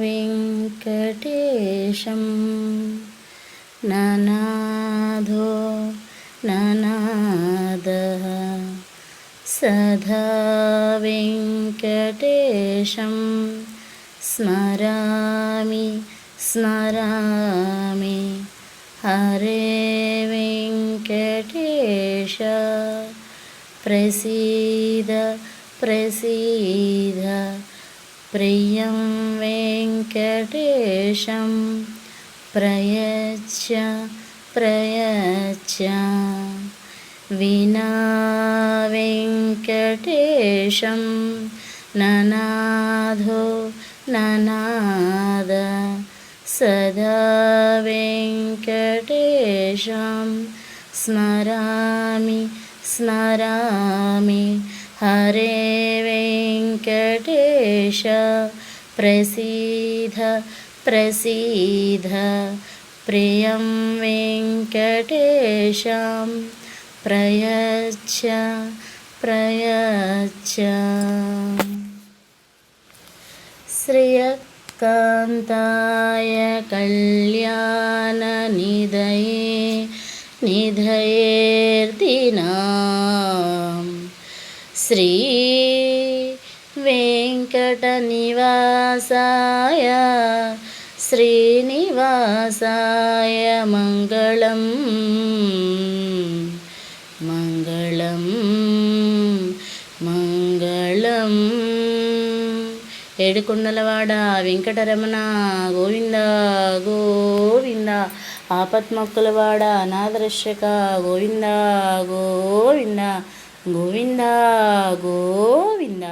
వెంకటేశం ననాధో ననాద సదా వెంకటేశం స్మరామి స్మరామి హరే వెంకటేశ ప్రసీద ప్రసీద प्रियं वेङ्कटेशं प्रयच्छ प्रयच्छ विना वेङ्कटेशं ननाधो ननाद सदा वेङ्कटेशं स्मरामि स्मरामि हरे గణేశ ప్రసీద ప్రసీద ప్రియం వెంకటేశం ప్రయచ్చ ప్రయచ్చ శ్రియకాంతాయ కళ్యాణనిధయే నిధయేర్దినా श्री वेङ्कटनिवासाय श्रीनिवासाय मङ्गलं मङ्गलं मङ्गलम् ఏడుకొండలవాడ వెంకటరమణ గోవింద గోవింద ఆపత్మక్కులవాడ అనాథరక్షక గోవింద గోవింద గోవింద గోవింద